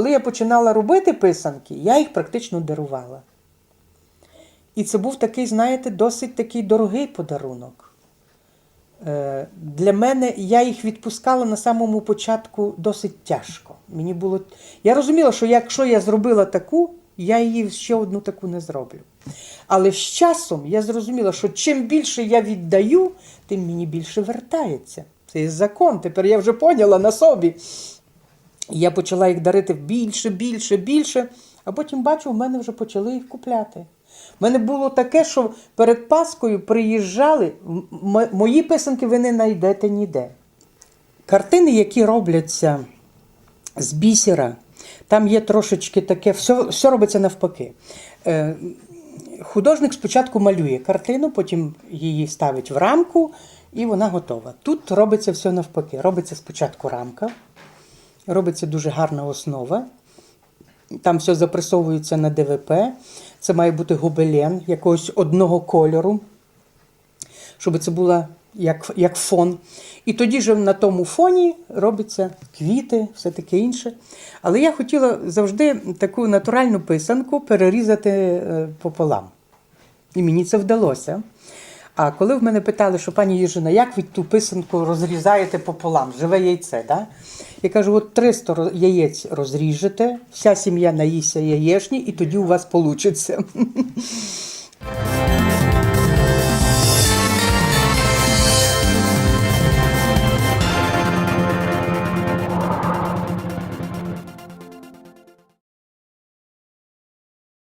коли я починала робити писанки, я їх практично дарувала. І це був такий, знаєте, досить такий дорогий подарунок. Е, Для мене я їх відпускала на самому початку досить тяжко. Мені було... Я розуміла, що якщо я зробила таку, я її ще одну таку не зроблю. Але з часом я зрозуміла, що чим більше я віддаю, тим мені більше вертається. Це є закон. Тепер я вже поняла на собі. Я почала їх дарити більше, більше, більше. А потім бачу, в мене вже почали їх купляти. У мене було таке, що перед Паскою приїжджали, мої писанки ви не знайдете ніде. Картини, які робляться з бісера, там є трошечки таке, все, все робиться навпаки. Е, художник спочатку малює картину, потім її ставить в рамку, і вона готова. Тут робиться все навпаки. Робиться спочатку рамка, робиться дуже гарна основа. Там все запресовується на ДВП. Це має бути гобелен якогось одного кольору, щоб це була як, як фон. І тоді ж на тому фоні робляться квіти, все таке інше. Але я хотіла завжди таку натуральну писанку перерізати е, пополам. І мені це вдалося. А коли в мене питали, що пані Южина, як ви ту писанку розрізаєте пополам, живе яйце, да? я кажу, от 300 ро- яєць розріжете, вся сім'я наїсться яєчні, і тоді у вас вийде.